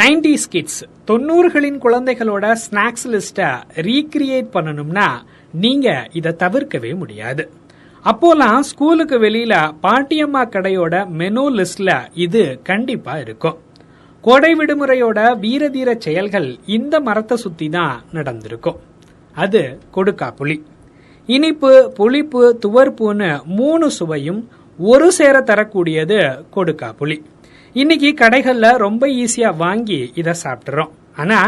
Nineties kids. தொண்ணூறுகளின் குழந்தைகளோட snacks லிஸ்ட்டை recreate பண்ணணும்னா நீங்க இதை தவிர்க்கவே முடியாது. அப்போலாம் ஸ்கூலுக்கு வெளியில பாட்டியம்மா கடையோட மெனு லிஸ்ட்ல இது கண்டிப்பா இருக்கும். கோடை விடுமுறையோட வீரதீர செயல்கள் இந்த மரத்தை சுத்தி தான் நடந்திருக்கும். அது கொடுக்காப்புளி இனிப்பு புளிப்பு துவர்ப்புன்னு மூணு சுவையும் ஒரு சேர தரக்கூடியது கொடுக்காப்புளி இன்னைக்கு கடைகள்ல ரொம்ப ஈஸியா வாங்கி இதை சாப்பிட்டுறோம் ஆனா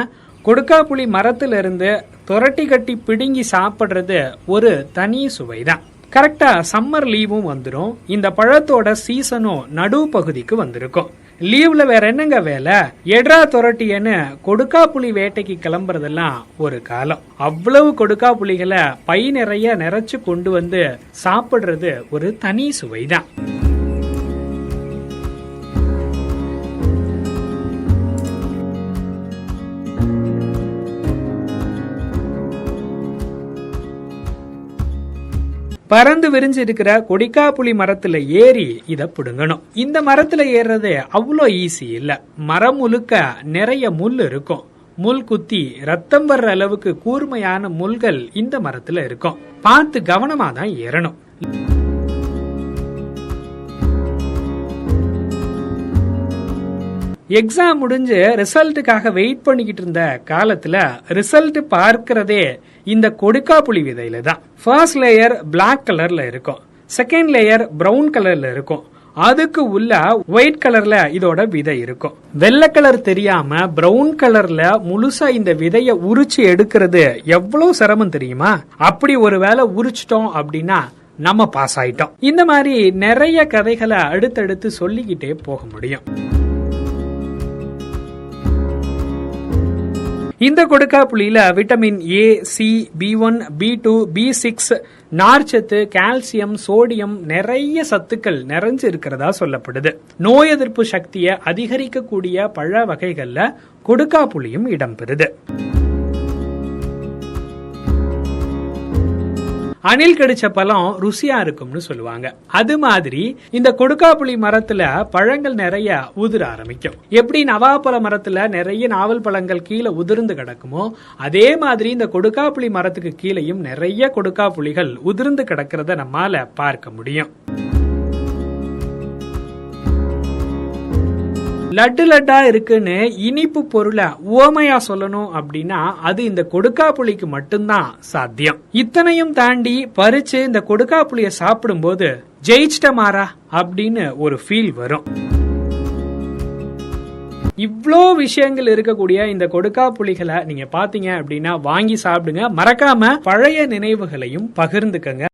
கொடுக்காப்புளி மரத்துல இருந்து துரட்டி கட்டி பிடுங்கி சாப்பிடுறது ஒரு தனி சுவை தான் கரெக்டா சம்மர் லீவும் வந்துடும் இந்த பழத்தோட சீசனும் நடு பகுதிக்கு வந்திருக்கும். லீவ்ல வேற என்னங்க வேலை? எட்ரா துரட்டியன்னு கொடுக்கா புலி வேட்டைக்கு கிளம்புறதெல்லாம் ஒரு காலம். அவ்வளவு கொடுக்கா புலிகளை பை நிறைய நிறைச்சு கொண்டு வந்து சாப்பிடுறது ஒரு தனி சுவைதான். பறந்து விரிஞ்சு இருக்கிற கொடிக்காப்புளி மரத்துல ஏறி இத பிடுங்கணும். இந்த மரத்துல ஏறுறது அவ்வளோ ஈஸி இல்ல. மரம் முழுக்க நிறைய முள் இருக்கும். முள் குத்தி ரத்தம் வர்ற அளவுக்கு கூர்மையான முள்கள் இந்த மரத்துல இருக்கும். பார்த்து கவனமா தான் ஏறணும். எக்ஸாம் முடிஞ்சு ரிசல்ட்டுக்காக வெயிட் பண்ணிக்கிட்டு இருந்த காலத்துல ரிசல்ட் பார்க்கறதே இந்த கொடுக்காப்புளி விதையில தான். ஃபர்ஸ்ட் லேயர் பிளாக் கலர்ல இருக்கும். செகண்ட் லேயர் பிரவுன் கலர்ல இருக்கும். அதுக்கு உள்ள ஒயிட் கலர்ல இதோட விதை இருக்கும். வெள்ளை கலர் தெரியாம பிரவுன் கலர்ல முழுசா இந்த விதைய உரிச்சு எடுக்கிறது எவ்வளவு சிரமம் தெரியுமா? அப்படி ஒருவேளை உரிச்சிட்டோம் அப்படின்னா நம்ம பாஸ் ஆயிட்டோம். இந்த மாதிரி நிறைய கதைகளை அடுத்தடுத்து சொல்லிக்கிட்டே போக முடியும். இந்த கொடுக்கா புளியில vitamin A C B one B two B six நார்ச்சத்து கால்சியம் சோடியம் நிறைய சத்துக்கள் நிறைஞ்சு இருக்கிறதா சொல்லப்படுது. நோய் எதிர்ப்பு சக்தியை அதிகரிக்கக்கூடிய பழ வகைகள்ல கொடுக்கா புளியும் இடம்பெறுது. அணில் கடிச்ச பழம் ருசியா இருக்கும்னு சொல்லுவாங்க. அது மாதிரி இந்த கொடுக்காப்புளி மரத்துல பழங்கள் நிறைய உதிர ஆரம்பிக்கும். எப்படி நவாப்பழ மரத்துல நிறைய நாவல் பழங்கள் கீழே உதிர்ந்து கிடக்குமோ அதே மாதிரி இந்த கொடுக்காப்புளி மரத்துக்கு கீழேயும் நிறைய கொடுக்காப்புளிகள் உதிர்ந்து கிடக்கிறத நம்மால பார்க்க முடியும். லட்டு லட்டா இருக்குன்னு இனிப்பு பொருளை உவமையா சொல்லணும் அப்படின்னா அது இந்த கொடுக்காப்புளிக்கு மட்டும்தான் சாத்தியம். இத்தனையும் தாண்டி பறிச்சு இந்த கொடுக்காப்புளிய சாப்பிடும்போது போது மாறா அப்படின்னு ஒரு ஃபீல் வரும். இவ்வளோ விஷயங்கள் இருக்கக்கூடிய இந்த கொடுக்கா புலிகளை நீங்க பாத்தீங்க அப்படின்னா வாங்கி சாப்பிடுங்க. மறக்காம பழைய நினைவுகளையும் பகிர்ந்துக்கங்க.